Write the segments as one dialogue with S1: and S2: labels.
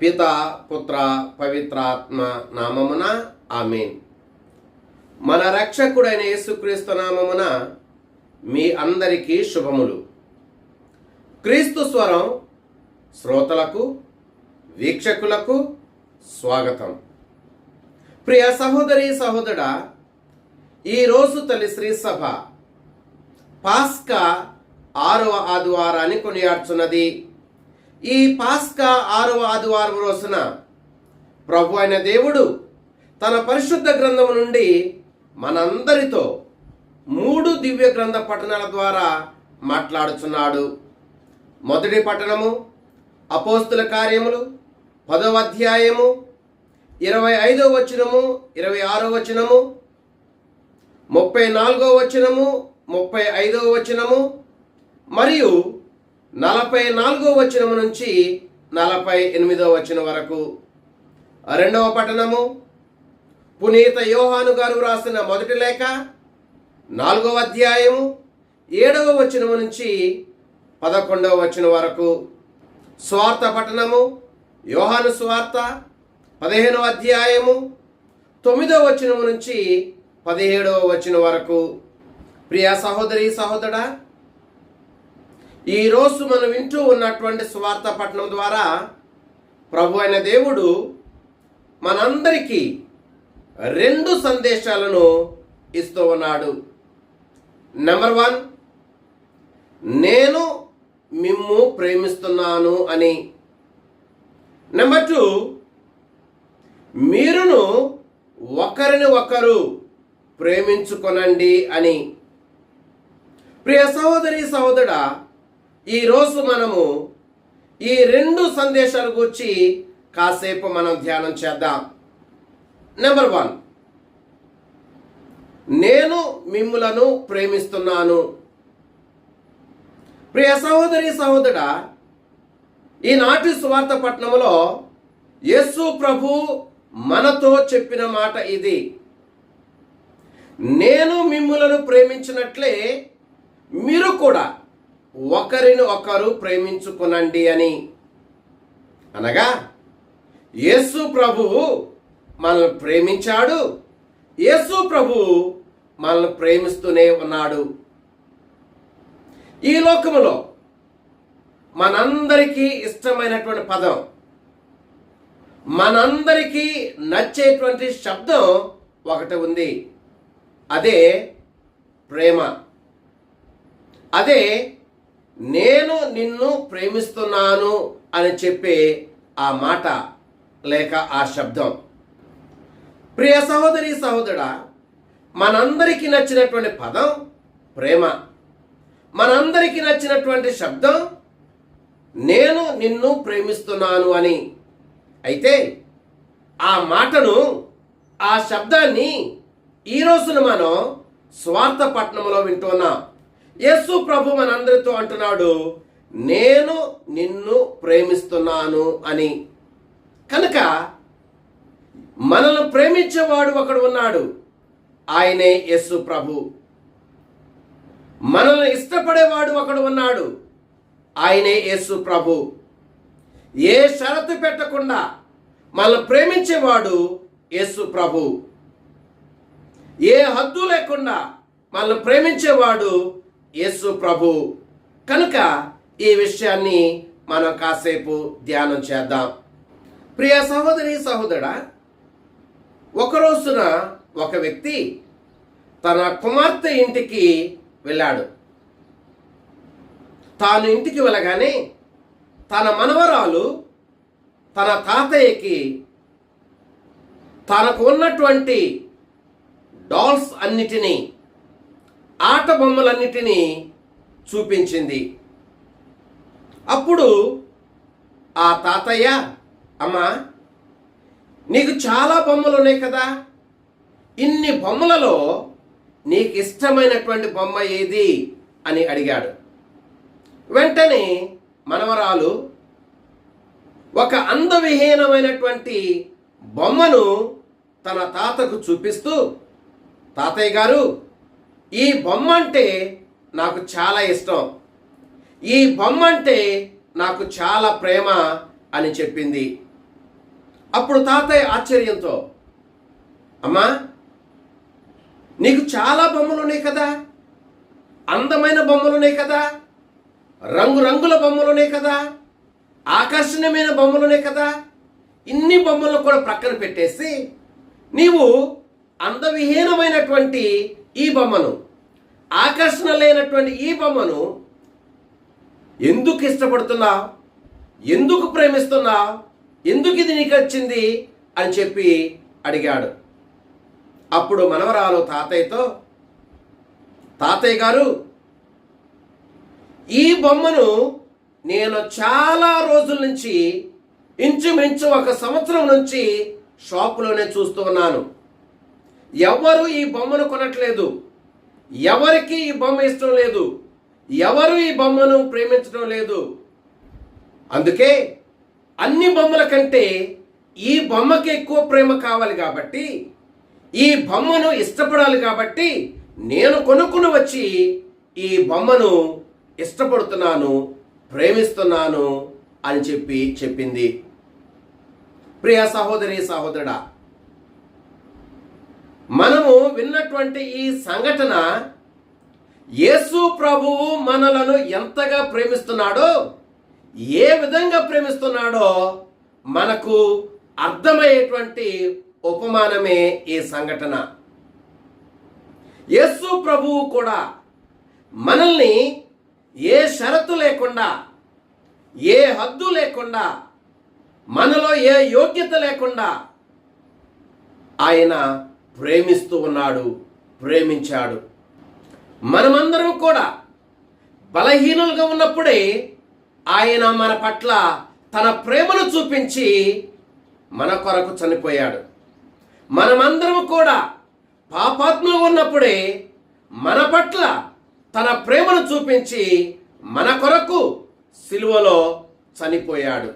S1: పిత పుత్ర పవిత్రాత్మ నామమున ఆమెన్. మన రక్షకుడైన యేసుక్రీస్తు నామమున మీ అందరికీ శుభములు. క్రీస్తు స్వరం శ్రోతలకు వీక్షకులకు స్వాగతం. ప్రియ సహోదరి సహోదరా ఈరోజు తల్లి శ్రీ సభ పాస్కా ఆరవ ఆదివారాన్ని కొనియాడుచున్నది. ఈ పాస్కా ఆరవ ఆదివారం రోజున ప్రభు అయిన దేవుడు తన పరిశుద్ధ గ్రంథము నుండి మనందరితో మూడు దివ్య గ్రంథ పట్టణాల ద్వారా మాట్లాడుచున్నాడు. మొదటి పట్టణము అపోస్తుల కార్యములు పదవ అధ్యాయము ఇరవై ఐదో వచనము ఇరవై ఆరో వచనము ముప్పై నాలుగో వచనము ముప్పై ఐదో వచనము మరియు నలభై నాలుగో వచనము నుంచి నలభై ఎనిమిదో వచనం వరకు. రెండవ పట్టణము పునీత యోహాను గారు రాసిన మొదటి లేఖ నాలుగవ అధ్యాయము ఏడవ వచనము నుంచి పదకొండవ వచనం వరకు. స్వార్థ పట్టణము యోహాను స్వార్థ పదిహేనవ అధ్యాయము తొమ్మిదవ వచనము నుంచి పదిహేడవ వచనం వరకు. ప్రియ సహోదరి సహోదరా ఈరోజు మనం వింటూ ఉన్నటువంటి సువార్త పట్టణం ద్వారా ప్రభు అయిన దేవుడు మనందరికీ రెండు సందేశాలను ఇస్తూ ఉన్నాడు. నెంబర్ వన్ నేను మిమ్ము ప్రేమిస్తున్నాను అని. నెంబర్ టూ మీరును ఒకరిని ఒకరు ప్రేమించుకొనండి అని. ప్రియ సహోదరి సహోదరా ఈరోజు మనము ఈ రెండు సందేశాల గురించి కాసేపు మనం ధ్యానం చేద్దాం. నెంబర్ వన్ నేను మిమ్ములను ప్రేమిస్తున్నాను. ప్రియ సహోదరి సహోదరా ఈనాటి సువార్త పట్టణంలో యేసు ప్రభు మనతో చెప్పిన మాట ఇది. నేను మిమ్ములను ప్రేమించినట్లే మీరు కూడా ఒకరిని ఒకరు ప్రేమించుకునండి అని. అనగా యేసు ప్రభువు మనల్ని ప్రేమించాడు. యేసు ప్రభువు మనల్ని ప్రేమిస్తూనే ఉన్నాడు. ఈ లోకములో మనందరికీ ఇష్టమైనటువంటి పదం మనందరికీ నచ్చేటువంటి శబ్దం ఒకటి ఉంది. అదే ప్రేమ. అదే నేను నిన్ను ప్రేమిస్తున్నాను అని చెప్పే ఆ మాట లేక ఆ శబ్దం. ప్రియ సహోదరి సహోదరా మనందరికీ నచ్చినటువంటి పదం ప్రేమ. మనందరికీ నచ్చినటువంటి శబ్దం నేను నిన్ను ప్రేమిస్తున్నాను అని. అయితే ఆ మాటను ఆ శబ్దాన్ని ఈ రోజున మనం స్వార్థ పట్టణంలో వింటున్నాం. యేసు ప్రభు మనందరితో అంటున్నాడు నేను నిన్ను ప్రేమిస్తున్నాను అని. కనుక మనల్ని ప్రేమించేవాడు ఒకడు ఉన్నాడు ఆయనే యేసు ప్రభు. మనల్ని ఇష్టపడేవాడు ఒకడు ఉన్నాడు ఆయనే యేసు ప్రభు. ఏ షరతు పెట్టకుండా మనల్ని ప్రేమించేవాడు యేసు ప్రభు. ఏ హద్దు లేకుండా మనల్ని ప్రేమించేవాడు యేసు ప్రభు. కనుక ఈ విషయాన్ని మనం కాసేపు ధ్యానం చేద్దాం. ప్రియ సహోదరి సహోదరా ఒక రోజున ఒక వ్యక్తి తన కుమార్తె ఇంటికి వెళ్ళాడు. తాను ఇంటికి వెళ్ళగానే తన మనవరాలు తన తాతయ్యకి తనకు ఉన్నటువంటి డాల్స్ అన్నిటినీ ఆట బొమ్మలన్నిటినీ చూపించింది. అప్పుడు ఆ తాతయ్య అమ్మా నీకు చాలా బొమ్మలు ఉన్నాయి కదా. ఇన్ని బొమ్మలలో నీకు ఇష్టమైనటువంటి బొమ్మ ఏది? అని అడిగాడు. వెంటనే మనవరాలు ఒక అందవిహీనమైనటువంటి బొమ్మను తన తాతకు చూపిస్తూ తాతయ్య గారు ఈ బొమ్మ అంటే నాకు చాలా ఇష్టం. ఈ బొమ్మ అంటే నాకు చాలా ప్రేమ అని చెప్పింది. అప్పుడు తాతయ్య ఆశ్చర్యంతో అమ్మా నీకు చాలా బొమ్మలు ఉన్నాయి కదా? అందమైన బొమ్మలు ఉన్నాయి కదా? రంగురంగుల బొమ్మలు ఉన్నాయి కదా? ఆకర్షణీయమైన బొమ్మలు ఉన్నాయి కదా? ఇన్ని బొమ్మలను కూడా ప్రక్కన పెట్టేసి నీవు అందవిహీనమైనటువంటి ఈ బొమ్మను ఆకర్షణ లేనటువంటి ఈ బొమ్మను ఎందుకు ఇష్టపడుతున్నా ఎందుకు ప్రేమిస్తున్నా ఎందుకు ఇది నీకు వచ్చింది అని చెప్పి అడిగాడు. అప్పుడు మనవరాలు తాతయ్యతో తాతయ్య గారు ఈ బొమ్మను నేను చాలా రోజుల నుంచి ఇంచుమించు ఒక సంవత్సరం నుంచి షాపులోనే చూస్తూ ఉన్నాను. ఎవరు ఈ బొమ్మను కొనట్లేదు? ఎవరికి ఈ బొమ్మ ఇష్టం లేదు? ఎవరు ఈ బొమ్మను ప్రేమించడం లేదు? అందుకే అన్ని బొమ్మల కంటే ఈ బొమ్మకి ఎక్కువ ప్రేమ కావాలి కాబట్టి ఈ బొమ్మను ఇష్టపడాలి కాబట్టి నేను కొనుక్కుని వచ్చి ఈ బొమ్మను ఇష్టపడుతున్నాను ప్రేమిస్తున్నాను అని చెప్పి చెప్పింది. ప్రియ సహోదరి సహోదరుడా మనము విన్నటువంటి ఈ సంఘటన యేసు ప్రభువు మనలను ఎంతగా ప్రేమిస్తున్నాడో ఏ విధంగా ప్రేమిస్తున్నాడో మనకు అర్థమయ్యేటువంటి ఉపమానమే ఈ సంఘటన. యేసు ప్రభువు కూడా మనల్ని ఏ షరతు లేకుండా ఏ హద్దు లేకుండా మనలో ఏ యోగ్యత లేకుండా ఆయన ప్రేమిస్తూ ఉన్నాడు ప్రేమించాడు. మనమందరం కూడా బలహీనులుగా ఉన్నప్పుడే ఆయన మన పట్ల తన ప్రేమను చూపించి మన కొరకు చనిపోయాడు. మనమందరం కూడా పాపాత్మలు ఉన్నప్పుడే మన పట్ల తన ప్రేమను చూపించి మన కొరకు సిలువలో చనిపోయాడు.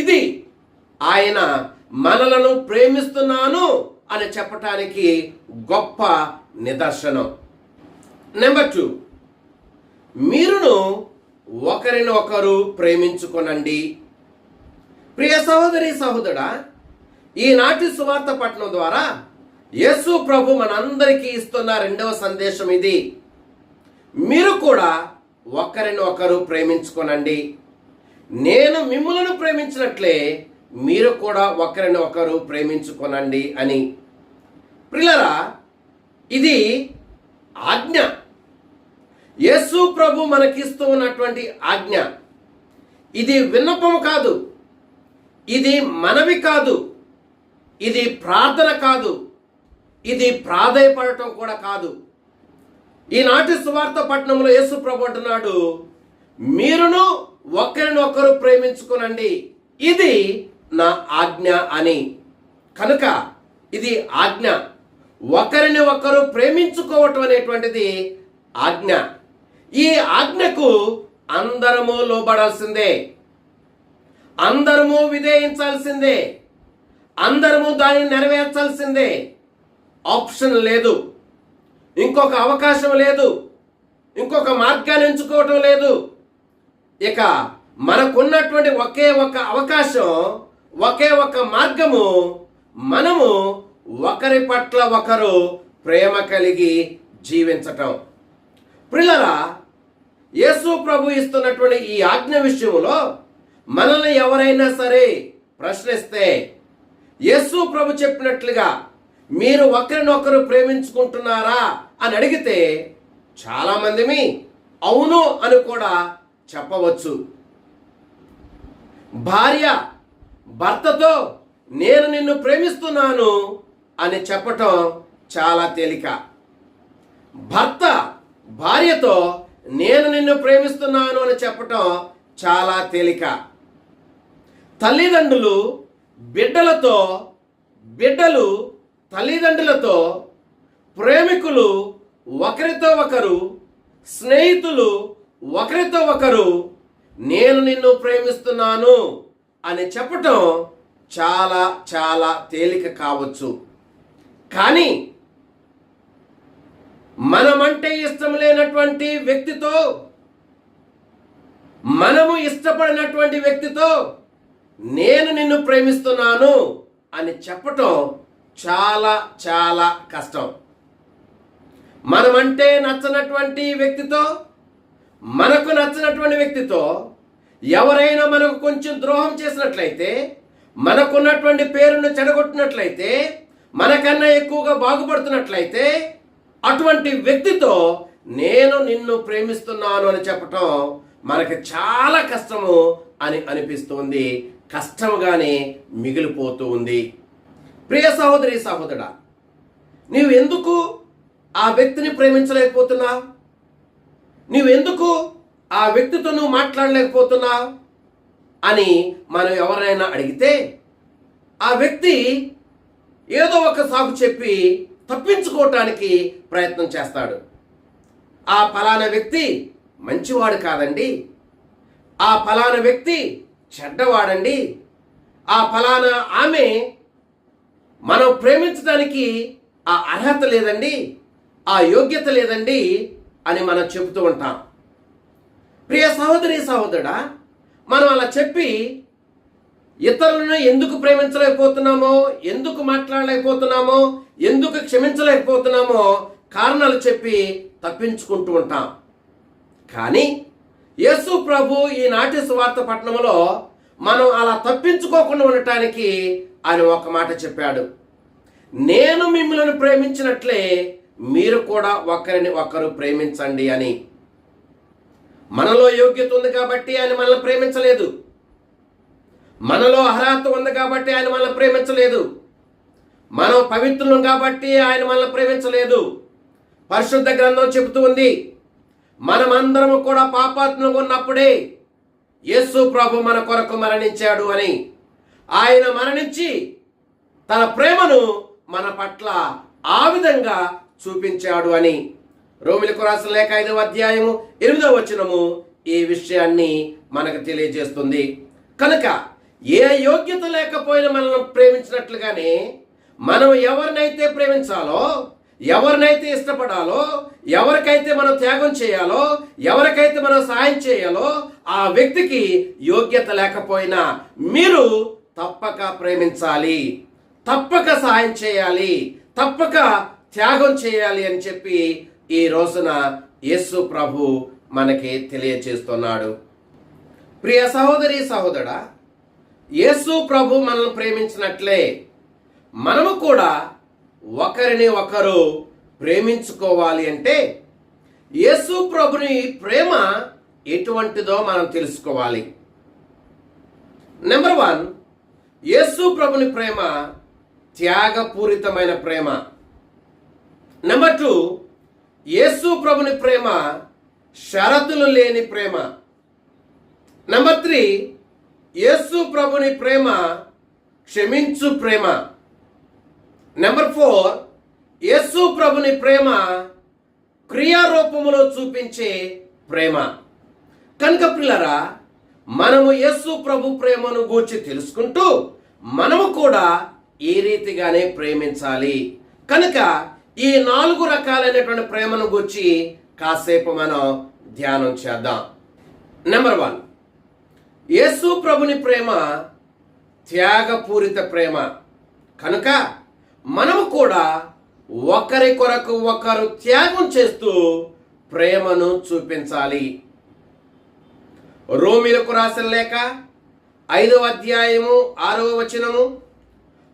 S1: ఇది ఆయన మనలను ప్రేమిస్తున్నాను అని చెప్పటానికి గొప్ప నిదర్శనం. నెంబర్ టూ మీరును ఒకరిని ఒకరు ప్రేమించుకొనండి. ప్రియ సహోదరి సహోదరా ఈనాటి సువార్త పట్టణం ద్వారా యేసు ప్రభు మనందరికీ ఇస్తున్న రెండవ సందేశం ఇది. మీరు కూడా ఒకరిని ఒకరు ప్రేమించుకొనండి. నేను మిమ్ములను ప్రేమించినట్లే మీరు కూడా ఒకరిని ఒకరు ప్రేమించుకొనండి అని. ప్రిలరా ఇది ఆజ్ఞ. యేసు ప్రభు మనకిస్తూ ఉన్నటువంటి ఆజ్ఞ. ఇది విన్నపం కాదు. ఇది మనవి కాదు. ఇది ప్రార్థన కాదు. ఇది ప్రాధాయపడటం కూడా కాదు. ఈనాటి సువార్త పట్టణంలో యేసు ప్రభు అంటున్నాడు మీరును ఒకరినొకరు ప్రేమించుకునండి. ఇది నా ఆజ్ఞ అని. కనుక ఇది ఆజ్ఞ. ఒకరిని ఒకరు ప్రేమించుకోవటం అనేటువంటిది ఆజ్ఞ. ఈ ఆజ్ఞకు అందరము లోబడాల్సిందే. అందరము విధేయించాల్సిందే. అందరము దాన్ని నెరవేర్చాల్సిందే. ఆప్షన్ లేదు. ఇంకొక అవకాశం లేదు. ఇంకొక మార్గాన్ని ఎంచుకోవటం లేదు. ఇక మనకున్నటువంటి ఒకే ఒక అవకాశం ఒకే ఒక మార్గము మనము ఒకరి పట్ల ఒకరు ప్రేమ కలిగి జీవించటం. ప్రిల్లరా యేసు ప్రభు ఇస్తున్నటువంటి ఈ ఆజ్ఞ విషయంలో మనల్ని ఎవరైనా సరే ప్రశ్నిస్తే యేసు ప్రభు చెప్పినట్లుగా మీరు ఒకరినొకరు ప్రేమించుకుంటున్నారా అని అడిగితే చాలా మందిమి అవును అని కూడా చెప్పవచ్చు. భార్య భర్తతో నేను నిన్ను ప్రేమిస్తున్నాను అని చెప్పటం చాలా తేలిక. భర్త భార్యతో నేను నిన్ను ప్రేమిస్తున్నాను అని చెప్పటం చాలా తేలిక. తల్లిదండ్రులు బిడ్డలతో బిడ్డలు తల్లిదండ్రులతో ప్రేమికులు ఒకరితో ఒకరు స్నేహితులు ఒకరితో ఒకరు నేను నిన్ను ప్రేమిస్తున్నాను అని చెప్పటం చాలా చాలా తేలిక కావచ్చు. కానీ మనమంటే ఇష్టం లేనటువంటి వ్యక్తితో మనము ఇష్టపడినటువంటి వ్యక్తితో నేను నిన్ను ప్రేమిస్తున్నాను అని చెప్పటం చాలా చాలా కష్టం. మనమంటే నచ్చనటువంటి వ్యక్తితో మనకు నచ్చినటువంటి వ్యక్తితో ఎవరైనా మనకు కొంచెం ద్రోహం చేసినట్లయితే మనకున్నటువంటి పేరును చెడగొట్టినట్లయితే మనకన్నా ఎక్కువగా బాగుపడుతున్నట్లయితే అటువంటి వ్యక్తితో నేను నిన్ను ప్రేమిస్తున్నాను అని చెప్పటం మనకి చాలా కష్టము అని అనిపిస్తుంది. కష్టముగానే మిగిలిపోతూ ఉంది. ప్రియ సహోదరి సహోదరా నీవు ఎందుకు ఆ వ్యక్తిని ప్రేమించలేకపోతున్నా నీవెందుకు ఆ వ్యక్తితో నువ్వు మాట్లాడలేకపోతున్నా అని మనం ఎవరైనా అడిగితే ఆ వ్యక్తి ఏదో ఒక సాకు చెప్పి తప్పించుకోవటానికి ప్రయత్నం చేస్తాడు. ఆ ఫలానా వ్యక్తి మంచివాడు కాదండి. ఆ ఫలానా వ్యక్తి చెడ్డవాడండి. ఆ ఫలానా ఆమె మనం ప్రేమించడానికి ఆ అర్హత లేదండి ఆ యోగ్యత లేదండి అని మనం చెబుతూ ఉంటాం. ప్రియ సహోదరి సహోదరుడా మనం అలా చెప్పి ఇతరులను ఎందుకు ప్రేమించలేకపోతున్నామో ఎందుకు మాట్లాడలేకపోతున్నామో ఎందుకు క్షమించలేకపోతున్నామో కారణాలు చెప్పి తప్పించుకుంటూ ఉంటాం. కానీ యేసు ప్రభు ఈనాటి సువార్త పట్టణంలో మనం అలా తప్పించుకోకుండా ఉండటానికి ఆయన ఒక మాట చెప్పాడు. నేను మిమ్మల్ని ప్రేమించినట్లే మీరు కూడా ఒకరిని ఒకరు ప్రేమించండి అని. మనలో యోగ్యత ఉంది కాబట్టి ఆయన మనల్ని ప్రేమించలేదు. మనలో అర్హత ఉంది కాబట్టి ఆయన మనల్ని ప్రేమించలేదు. మనం పవిత్రులం కాబట్టి ఆయన మనల్ని ప్రేమించలేదు. పరిశుద్ధ గ్రంథం చెబుతూ ఉంది మనమందరము కూడా పాపాత్మగా ఉన్నప్పుడే యేసు ప్రభు మన కొరకు మరణించాడు అని. ఆయన మరణించి తన ప్రేమను మన పట్ల ఆ విధంగా చూపించాడు అని. రోమిలకు రాసిన లేఖ ఐదవ అధ్యాయము ఎనిమిదవ వచనము ఈ విషయాన్ని మనకు తెలియజేస్తుంది. కనుక ఏ యోగ్యత లేకపోయినా మనల్ని ప్రేమించినట్లుగానే మనం ఎవరినైతే ప్రేమించాలో ఎవరినైతే ఇష్టపడాలో ఎవరికైతే మనం త్యాగం చేయాలో ఎవరికైతే మనం సహాయం చేయాలో ఆ వ్యక్తికి యోగ్యత లేకపోయినా మీరు తప్పక ప్రేమించాలి. తప్పక సహాయం చేయాలి. తప్పక త్యాగం చేయాలి అని చెప్పి ఈ రోజున యేసు ప్రభు మనకి తెలియచేస్తున్నాడు ప్రియ సహోదరి సహోదరా యేసు ప్రభు మనల్ని ప్రేమించినట్లే మనము కూడా ఒకరిని ఒకరు ప్రేమించుకోవాలి అంటే యేసు ప్రభుని ప్రేమ ఎటువంటిదో మనం తెలుసుకోవాలి. నెంబర్ వన్ యేసు ప్రభుని ప్రేమ త్యాగపూరితమైన ప్రేమ. నెంబర్ టూ యేసు ప్రభుని ప్రేమ షరతులు లేని ప్రేమ. నెంబర్ త్రీ యేసు ప్రభుని ప్రేమ క్షమించు ప్రేమ. నెంబర్ ఫోర్ యేసు ప్రభుని ప్రేమ క్రియారూపములో చూపించే ప్రేమ. కనుక పిల్లరా మనము యేసు ప్రభు ప్రేమను గూర్చి తెలుసుకుంటూ మనము కూడా ఈ రీతిగానే ప్రేమించాలి. కనుక ఈ నాలుగు రకాలైనటువంటి ప్రేమను గూర్చి కాసేపు మనం ధ్యానం చేద్దాం. నెంబర్ వన్ యేసు ప్రభుని ప్రేమ త్యాగపూరిత ప్రేమ. కనుక మనము కూడా ఒకరి కొరకు ఒకరు త్యాగం చేస్తూ ప్రేమను చూపించాలి. రోమిలకు రాసిన లేక ఐదవ అధ్యాయము ఆరవ వచనము.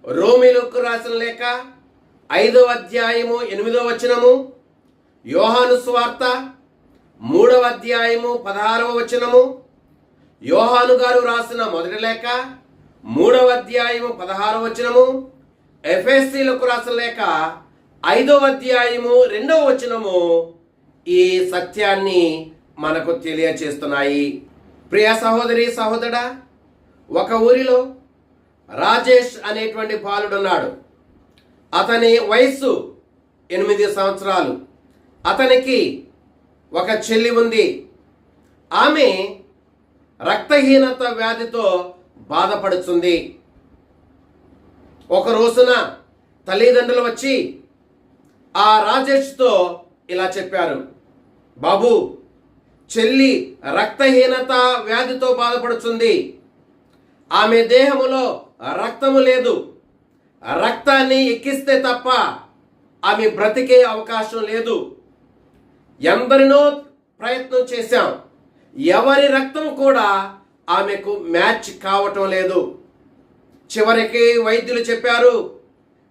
S1: రోమిలకు రాసిన లేక ఐదవ అధ్యాయము ఎనిమిదవ వచనము. యోహాను స్వార్త మూడవ అధ్యాయము పదహారవ వచనము. యోహాను గారు రాసిన మొదటి లేఖ మూడవ అధ్యాయము పదహారవ వచనము ఎఫ్ఎస్సీలకు రాసిన లేఖ ఐదవ అధ్యాయము రెండవ వచనము ఈ సత్యాన్ని మనకు తెలియచేస్తున్నాయి. ప్రియ సహోదరి సహోదరా ఒక ఊరిలో రాజేష్ అనేటువంటి బాలుడున్నాడు. అతని వయస్సు ఎనిమిది సంవత్సరాలు. అతనికి ఒక చెల్లి ఉంది. ఆమె రక్తహీనత వ్యాధితో బాధపడుతుంది. ఒక రోజున తల్లిదండ్రులు వచ్చి ఆ రాజేష్తో ఇలా చెప్పారు. బాబు చెల్లి రక్తహీనత వ్యాధితో బాధపడుతుంది. ఆమె దేహములో రక్తము లేదు. రక్తాన్ని ఎక్కిస్తే తప్ప ఆమె బ్రతికే అవకాశం లేదు. ఎందరినో ప్రయత్నం చేశాం. ఎవరి రక్తం కూడా ఆమెకు మ్యాచ్ కావటం లేదు. చివరికి వైద్యులు చెప్పారు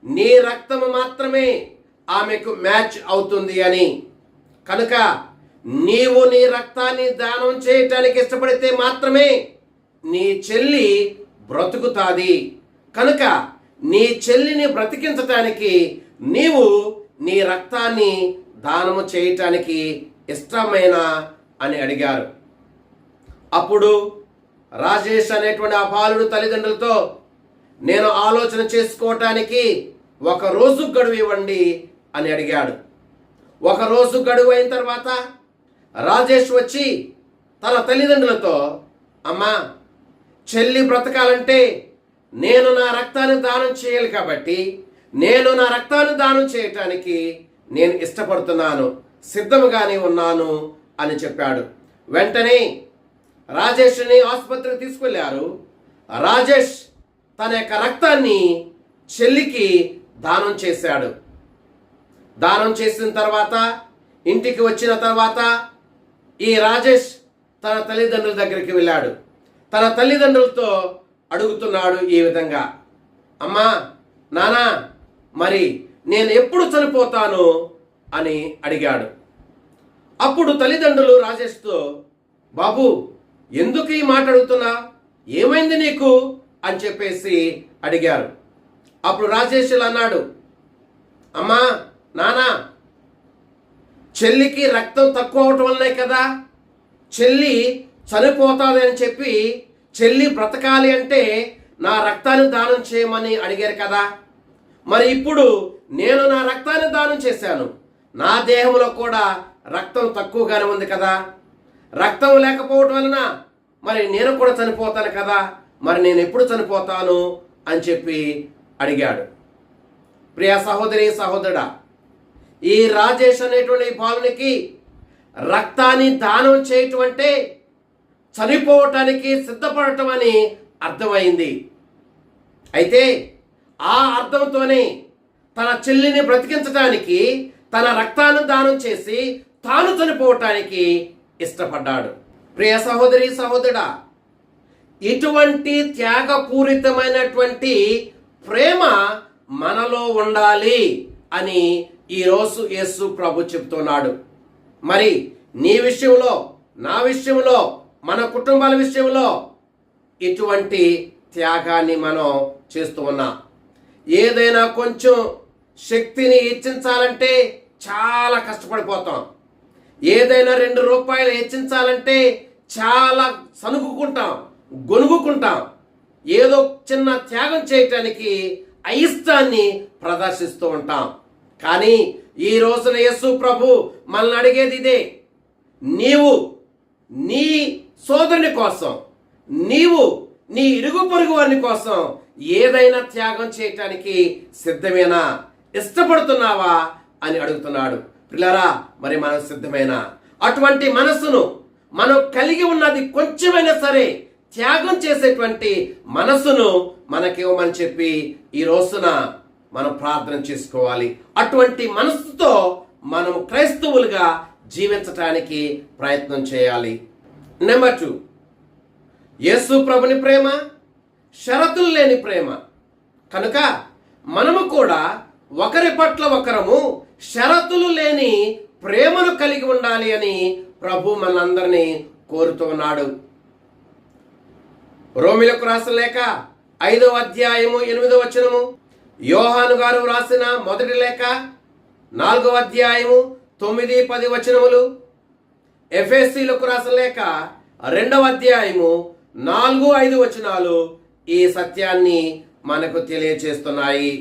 S1: నీ రక్తము మాత్రమే ఆమెకు మ్యాచ్ అవుతుంది అని. కనుక నీవు నీ రక్తాన్ని దానం చేయటానికి ఇష్టపడితే మాత్రమే నీ చెల్లి బ్రతుకుతాది. కనుక నీ చెల్లిని బ్రతికించటానికి నీవు నీ రక్తాన్ని దానము చేయటానికి ఇష్టమైన? అని అడిగారు. అప్పుడు రాజేష్ అనేటువంటి ఆ బాలుడు తల్లిదండ్రులతో నేను ఆలోచన చేసుకోవటానికి ఒక రోజు గడువు ఇవ్వండి అని అడిగాడు. ఒక రోజు గడువు అయిన తర్వాత రాజేష్ వచ్చి తన తల్లిదండ్రులతో అమ్మా చెల్లి బ్రతకాలంటే నేను నా రక్తాన్ని దానం చేయాలి కాబట్టి నేను నా రక్తాన్ని దానం చేయటానికి నేను ఇష్టపడుతున్నాను సిద్ధముగానే ఉన్నాను అని చెప్పాడు. వెంటనే రాజేష్ని ఆసుపత్రికి తీసుకెళ్ళారు. రాజేష్ తన యొక్క రక్తాన్ని చెల్లికి దానం చేశాడు. దానం చేసిన తర్వాత ఇంటికి వచ్చిన తర్వాత ఈ రాజేష్ తన తల్లిదండ్రుల దగ్గరికి వెళ్ళాడు. తన తల్లిదండ్రులతో అడుగుతున్నాడు ఈ విధంగా అమ్మా నానా మరి నేను ఎప్పుడు చనిపోతాను? అని అడిగాడు. అప్పుడు తల్లిదండ్రులు రాజేష్తో బాబు ఎందుకు ఈ మాట అడుగుతున్నా? ఏమైంది నీకు? అని చెప్పేసి అడిగారు. అప్పుడు రాజేష్ అన్నాడు అమ్మా నానా చెల్లికి రక్తం తక్కువ అవటం వల్లనే కదా? చెల్లి చనిపోతుంది అని చెప్పి చెల్లి బ్రతకాలి అంటే నా రక్తాన్ని దానం చేయమని అడిగారు కదా? మరి ఇప్పుడు నేను నా రక్తాన్ని దానం చేశాను. నా దేహంలో కూడా రక్తం తక్కువగానే ఉంది కదా? రక్తం లేకపోవటం వలన మరి నేను కూడా చనిపోతాను కదా మరి నేను ఎప్పుడు చనిపోతాను అని చెప్పి అడిగాడు. ప్రియ సహోదరి సహోదరుడా ఈ రాజేష్ అనేటువంటి ఈ బాలునికి రక్తాన్ని దానం చేయటం అంటే చనిపోవటానికి సిద్ధపడటం అని అర్థమైంది. అయితే ఆ అర్థంతోనే తన చెల్లిని బ్రతికించడానికి తన రక్తాన్ని దానం చేసి తాను చనిపోవటానికి ఇష్టపడ్డాడు. ప్రియ సహోదరి సహోదరుడా ఇటువంటి త్యాగపూరితమైనటువంటి ప్రేమ మనలో ఉండాలి అని ఈరోజు యేసు ప్రభు చెప్తున్నాడు మరి నీ విషయంలో నా విషయంలో మన కుటుంబాల విషయంలో ఇటువంటి త్యాగాన్ని మనం చేస్తూ ఉన్నాం. ఏదైనా కొంచెం శక్తిని హెచ్చించాలంటే చాలా కష్టపడిపోతాం. ఏదైనా రెండు రూపాయలు హెచ్చించాలంటే చాలా సనుగుకుంటాం గొనుగుకుంటాం ఏదో చిన్న త్యాగం చేయటానికి అయిష్టాన్ని ప్రదర్శిస్తూ ఉంటాం. కానీ ఈ రోజున యస్సు ప్రభు మనల్ని అడిగేది ఇదే. నీవు నీ సోదరుని కోసం నీవు నీ ఇరుగు పొరుగు వారిని కోసం ఏదైనా త్యాగం చేయటానికి సిద్ధమేనా? ఇష్టపడుతున్నావా? అని అడుగుతున్నాడు. పిల్లరా మరి మనం సిద్ధమేనా? అటువంటి మనస్సును మనం కలిగి ఉన్నది కొంచెమైనా సరే త్యాగం చేసేటువంటి మనసును మనకివ్వమని చెప్పి ఈ రోజున మనం ప్రార్థన చేసుకోవాలి. అటువంటి మనస్సుతో మనం క్రైస్తవులుగా జీవించటానికి ప్రయత్నం చేయాలి. Number two. యేసు ప్రభుని ప్రేమ షరతులు లేని ప్రేమ. కనుక మనము కూడా ఒకరి పట్ల ఒకరము షరతులు లేని ప్రేమను కలిగి ఉండాలి అని ప్రభు మనందరినీ కోరుతున్నాడు రోమిలకు రాసిన లేక ఐదవ అధ్యాయము ఎనిమిదవ వచనము యోహాను గారు రాసిన మొదటి లేఖ నాలుగవ అధ్యాయము తొమ్మిది పది వచనములు ఎఫ్ఎస్సీలకు రాసిన లేఖ రెండవ అధ్యాయము నాలుగు ఐదు వచనాలు ఈ సత్యాన్ని మనకు తెలియచేస్తున్నాయి.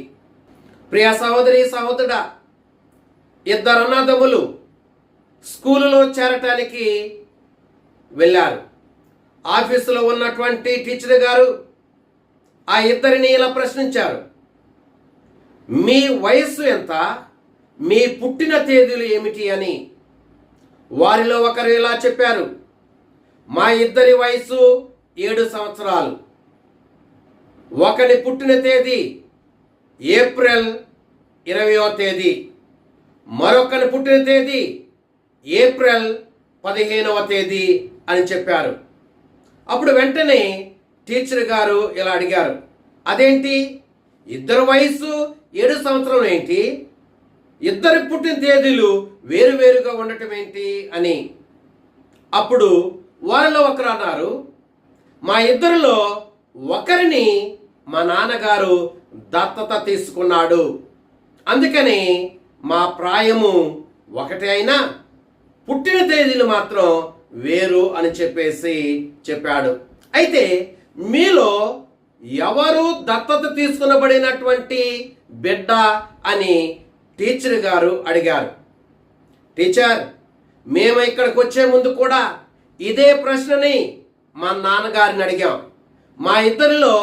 S1: ప్రియ సహోదరి సహోదరుడా ఇద్దరు అన్నదమ్ములు స్కూలులో చేరటానికి వెళ్ళారు. ఆఫీసులో ఉన్నటువంటి టీచర్ గారు ఆ ఇద్దరిని ఇలా ప్రశ్నించారు. మీ వయస్సు ఎంత? మీ పుట్టిన తేదీలు ఏమిటి అని వారిలో ఒకరు ఇలా చెప్పారు. మా ఇద్దరి వయసు ఏడు సంవత్సరాలు. ఒకని పుట్టిన తేదీ ఏప్రిల్ ఇరవయో తేదీ. మరొకని పుట్టిన తేదీ ఏప్రిల్ పదిహేనవ తేదీ అని చెప్పారు. అప్పుడు వెంటనే టీచర్ గారు ఇలా అడిగారు అదేంటి? ఇద్దరు వయసు ఏడు సంవత్సరం ఏంటి? ఇద్దరి పుట్టిన తేదీలు వేరువేరుగా ఉండటం ఏంటి? అని. అప్పుడు వారిలో ఒకరు అన్నారు మా ఇద్దరిలో ఒకరిని మా నాన్నగారు దత్తత తీసుకున్నాడు. అందుకని మా ప్రాయము ఒకటే అయినా పుట్టిన తేదీలు మాత్రం వేరు అని చెప్పేసి చెప్పాడు. అయితే మీలో ఎవరు దత్తత తీసుకునబడినటువంటి బిడ్డ అని టీచర్ గారు అడిగారు. టీచర్ మేము ఇక్కడికి వచ్చే ముందు కూడా ఇదే ప్రశ్నని మా నాన్నగారిని అడిగాం. మా ఇద్దరిలో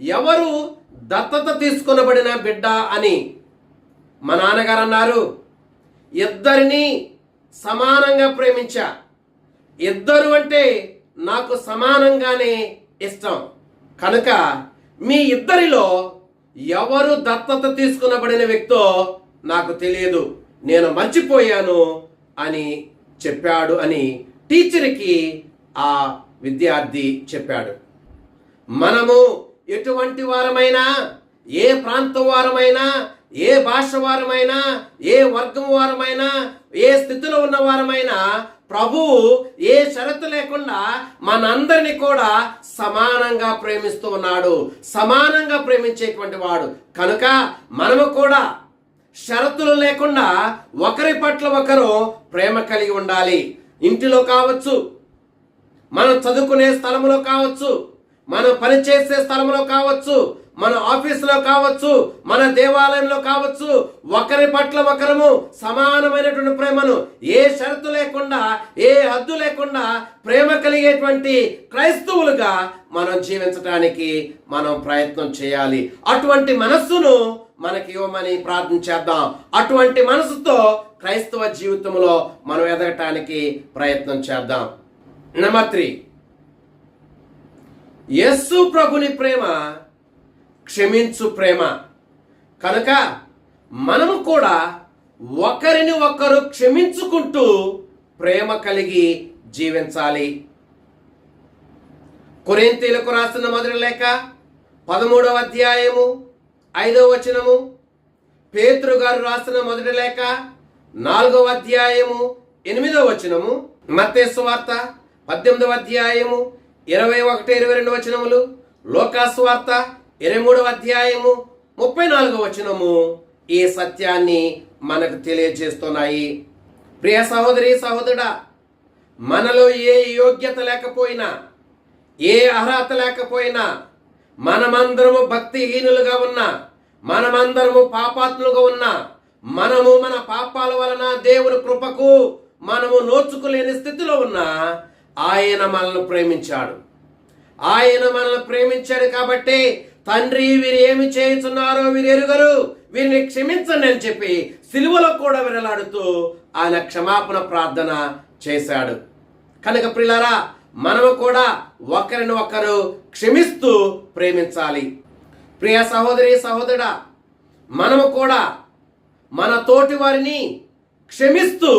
S1: ఎవరు దత్తత తీసుకొనబడిన బిడ్డ అని మా నాన్నగారు అన్నారు. ఇద్దరిని సమానంగా ప్రేమించా. ఇద్దరు అంటే నాకు సమానంగానే ఇష్టం. కనుక మీ ఇద్దరిలో ఎవరు దత్తత తీసుకునబడిన వ్యక్తో నాకు తెలియదు. నేను మర్చిపోయాను అని చెప్పాడు అని టీచర్కి ఆ విద్యార్థి చెప్పాడు. మనము ఎటువంటి వారమైనా ఏ ప్రాంతం వారమైనా ఏ భాష వారమైనా ఏ వర్గం వారమైనా ఏ స్థితిలో ఉన్న వారమైనా ప్రభువు ఏ షరతు లేకుండా మనందరినీ కూడా సమానంగా ప్రేమిస్తూ ఉన్నాడు. సమానంగా ప్రేమించేటువంటి వాడు. కనుక మనము కూడా షరతులు లేకుండా ఒకరి పట్ల ఒకరు ప్రేమ కలిగి ఉండాలి. ఇంటిలో కావచ్చు మనం చదువుకునే స్థలంలో కావచ్చు మనం పనిచేసే స్థలంలో కావచ్చు మన ఆఫీసులో కావచ్చు మన దేవాలయంలో కావచ్చు ఒకరి పట్ల ఒకరము సమానమైనటువంటి ప్రేమను ఏ షరతు లేకుండా ఏ హద్దు లేకుండా ప్రేమ కలిగేటువంటి క్రైస్తవులుగా మనం జీవించడానికి మనం ప్రయత్నం చేయాలి. అటువంటి మనస్సును మనకి ఇవ్వమని ప్రార్థన చేద్దాం. అటువంటి మనసుతో క్రైస్తవ జీవితంలో మనం ఎదగటానికి ప్రయత్నం చేద్దాం. Number three. యస్సు ప్రభుని ప్రేమ క్షమించు ప్రేమ. కనుక మనము కూడా ఒకరిని ఒకరు క్షమించుకుంటూ ప్రేమ కలిగి జీవించాలి. కొరేంతీలకు రాసిన మొదటి లేఖ పదమూడవ అధ్యాయము ఐదవ వచనము పేతురు గారు రాసిన మొదటి లేఖ నాలుగవ అధ్యాయము ఎనిమిదవ వచనము మత్తేసు వార్త పద్దెనిమిదవ అధ్యాయము ఇరవై ఒకటి ఇరవై రెండు వచనములు లోకాసు వార్త ఇరవై మూడవ అధ్యాయము ముప్పై నాలుగవ వచనము ఈ సత్యాన్ని మనకు తెలియజేస్తున్నాయి. ప్రియ సహోదరి సహోదరుడా మనలో ఏ యోగ్యత లేకపోయినా ఏ అర్హత లేకపోయినా మనమందరము భక్తిహీనులుగా ఉన్నా మనమందరము పాపాత్ములుగా ఉన్నా మనము మన పాపాల వలన దేవుని కృపకు మనము నోచుకోలేని స్థితిలో ఉన్నా ఆయన మనల్ని ప్రేమించాడు. ఆయన మనల్ని ప్రేమించాడు కాబట్టి తండ్రి వీరు ఏమి చేయుచున్నారో వీరు ఎరుగరు వీరిని క్షమించండి అని చెప్పి సిలువలో కూడా విరలాడుతూ ఆయన క్షమాపణ ప్రార్థన చేశాడు. కనుక ప్రిలారా మనము కూడా ఒకరిని ఒకరు క్షమిస్తూ ప్రేమించాలి. ప్రియ సహోదరి సహోదరుడా మనము కూడా మన తోటి వారిని క్షమిస్తూ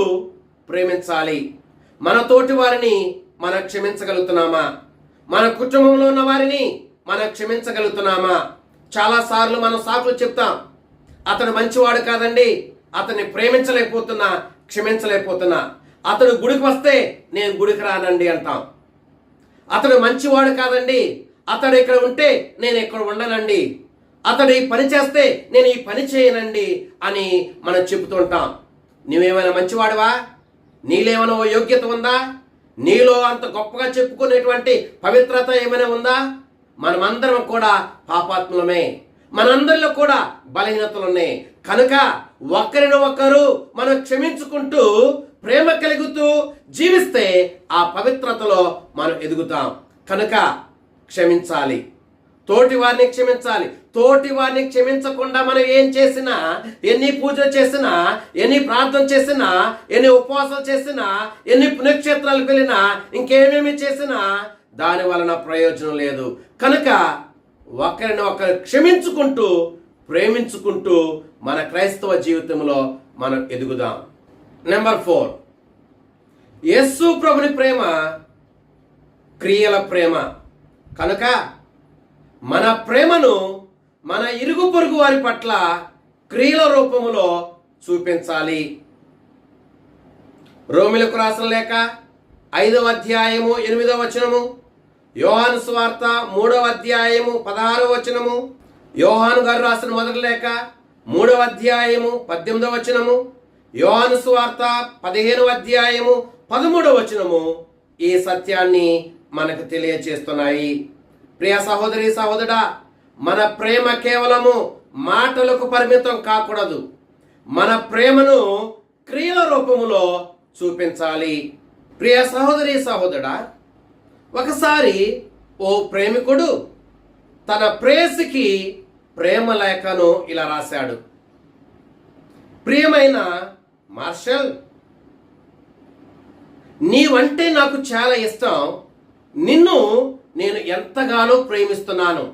S1: ప్రేమించాలి. మన తోటి వారిని మనం క్షమించగలుగుతున్నామా? మన కుటుంబంలో ఉన్న వారిని మనం క్షమించగలుగుతున్నామా? చాలా సార్లు మనం సాకులు చెప్తాం అతను మంచివాడు కాదండి అతన్ని ప్రేమించలేకపోతున్నా క్షమించలేకపోతున్నా. అతడు గుడికి వస్తే నేను గుడికి రానండి అంటాం. అతడు మంచివాడు కాదండి అతడు ఇక్కడ ఉంటే నేను ఇక్కడ ఉండనండి. అతడు ఈ పని చేస్తే నేను ఈ పని చేయనండి అని మనం చెబుతుంటాం నువ్వేమైనా మంచివాడువా? నీలేమైనా ఓ యోగ్యత ఉందా? నీలో అంత గొప్పగా చెప్పుకునేటువంటి పవిత్రత ఏమైనా ఉందా? మనమందరం కూడా పాపాత్ములమే. మనందరిలో కూడా బలహీనతలు ఉన్నాయి కనుక ఒకరిని ఒకరు మనం క్షమించుకుంటూ ప్రేమ కలుగుతూ జీవిస్తే ఆ పవిత్రతలో మనం ఎదుగుతాం. కనుక క్షమించాలి. తోటి వారిని క్షమించాలి. తోటి వారిని క్షమించకుండా మనం ఏం చేసినా ఎన్ని పూజలు చేసినా ఎన్ని ప్రార్థన చేసినా ఎన్ని ఉపవాసాలు చేసినా ఎన్ని పుణ్యక్షేత్రాలకు వెళ్ళినా ఇంకేమేమి చేసినా దాని వలన ప్రయోజనం లేదు. కనుక ఒకరిని ఒకరు క్షమించుకుంటూ ప్రేమించుకుంటూ మన క్రైస్తవ జీవితంలో మనం ఎదుగుదాం. నెంబర్ ఫోర్ యేసు ప్రభుని ప్రేమ క్రియల ప్రేమ. కనుక మన ప్రేమను మన ఇరుగు పొరుగు వారి పట్ల క్రియల రూపములో చూపించాలి. రోమిలకు రాసిన లేక ఐదవ అధ్యాయము ఎనిమిదవ వచనము. యోహాను స్వార్త మూడవ అధ్యాయము పదహారవ వచనము. యోహాను గారు రాసిన మొదటి లేఖ మూడవ అధ్యాయము పద్దెనిమిదవ వచనము. యోహాను స్వార్త పదిహేనవ అధ్యాయము పదమూడవ వచనము ఈ సత్యాన్ని మనకు తెలియచేస్తున్నాయి. ప్రియ సహోదరి సహోదరా మన ప్రేమ కేవలము మాటలకు పరిమితం కాకూడదు. మన ప్రేమను క్రియల రూపములో చూపించాలి. ప్రియ సహోదరి సహోదరా ఒకసారి ఓ ప్రేమికుడు తన ప్రేయసికి ప్రేమ లేఖను ఇలా రాశాడు. ప్రియమైన మార్షల్ నీవంటే నాకు చాలా ఇష్టం. నిన్ను నేను ఎంతగానో ప్రేమిస్తున్నాను.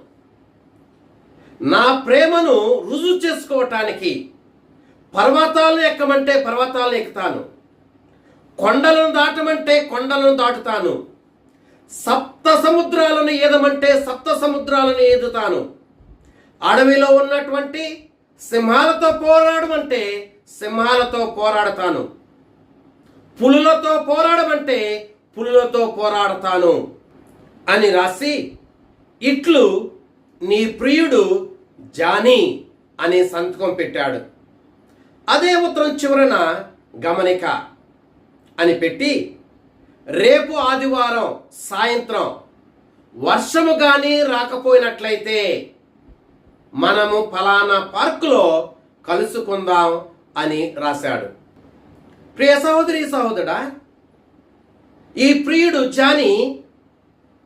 S1: నా ప్రేమను రుజువు చేసుకోవటానికి పర్వతాలను ఎక్కమంటే పర్వతాలను ఎక్కుతాను. కొండలను దాటమంటే కొండలను దాటుతాను. సప్త సముద్రాలను ఏదమంటే సప్త సముద్రాలను ఏదుతాను. అడవిలో ఉన్నటువంటి సింహాలతో పోరాడమంటే సింహాలతో పోరాడతాను. పులులతో పోరాడమంటే పులులతో పోరాడతాను అని రాసి ఇట్లు నీ ప్రియుడు జానీ అనే సంతకం పెట్టాడు. అదే ఉత్తరం చివరన గమనిక అని పెట్టి రేపు ఆదివారం సాయంత్రం వర్షము కానీ రాకపోయినట్లయితే మనము ఫలానా పార్కులో కలుసుకుందాం అని రాశాడు. ప్రియ సహోదరి సహోదరా ఈ ప్రియుడు జాని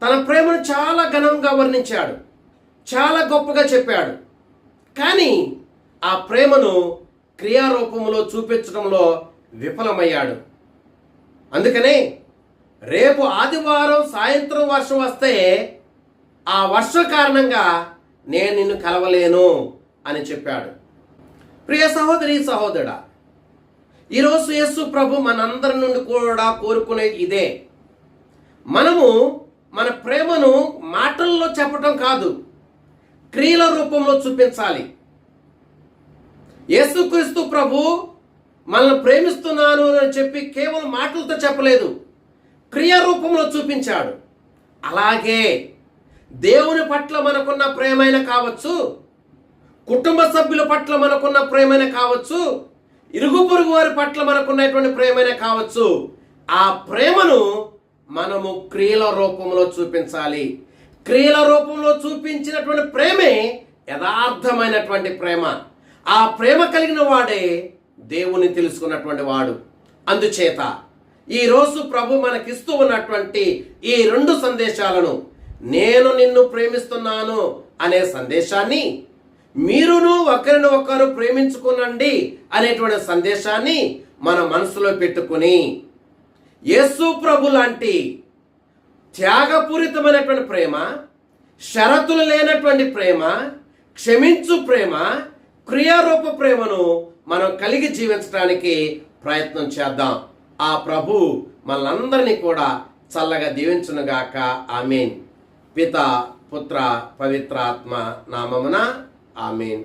S1: తన ప్రేమను చాలా ఘనంగా వర్ణించాడు చాలా గొప్పగా చెప్పాడు. కానీ ఆ ప్రేమను క్రియారూపంలో చూపించడంలో విఫలమయ్యాడు. అందుకనే రేపు ఆదివారం సాయంత్రం వర్షం వస్తే ఆ వర్షం కారణంగా నేను నిన్ను కలవలేను అని చెప్పాడు. ప్రియ సహోదరి సహోదరుడా ఈరోజు యేసు ప్రభు మనందరి నుండి కూడా కోరుకునేది ఇదే. మనము మన ప్రేమను మాటల్లో చెప్పటం కాదు క్రియల రూపంలో చూపించాలి. యేసుక్రీస్తు ప్రభు మనల్ని ప్రేమిస్తున్నాను అని చెప్పి కేవలం మాటలతో చెప్పలేదు. క్రియారూపంలో చూపించాడు. అలాగే దేవుని పట్ల మనకున్న ప్రేమైన కావచ్చు కుటుంబ సభ్యుల పట్ల మనకున్న ప్రేమైన కావచ్చు ఇరుగు పొరుగు వారి పట్ల మనకున్నటువంటి ప్రేమైన కావచ్చు ఆ ప్రేమను మనము క్రియల రూపంలో చూపించాలి. క్రియల రూపంలో చూపించినటువంటి ప్రేమే యథార్థమైనటువంటి ప్రేమ. ఆ ప్రేమ కలిగిన వాడే దేవుని తెలుసుకున్నటువంటి వాడు. అందుచేత ఈ రోజు ప్రభు మనకిస్తూ ఉన్నటువంటి ఈ రెండు సందేశాలను నేను నిన్ను ప్రేమిస్తున్నాను అనే సందేశాన్ని మీరును ఒకరిని ఒకరు ప్రేమించుకునండి అనేటువంటి సందేశాన్ని మన మనసులో పెట్టుకుని యేసు ప్రభు లాంటి త్యాగపూరితమైనటువంటి ప్రేమ షరతులు లేనటువంటి ప్రేమ క్షమించు ప్రేమ క్రియారూప ప్రేమను మనం కలిగి జీవించడానికి ప్రయత్నం చేద్దాం. ఆ ప్రభు మనందరినీ కూడా చల్లగా దీవించునుగాక. ఆమెన్. పిత పుత్ర పవిత్రాత్మ నామమున ఆమెన్.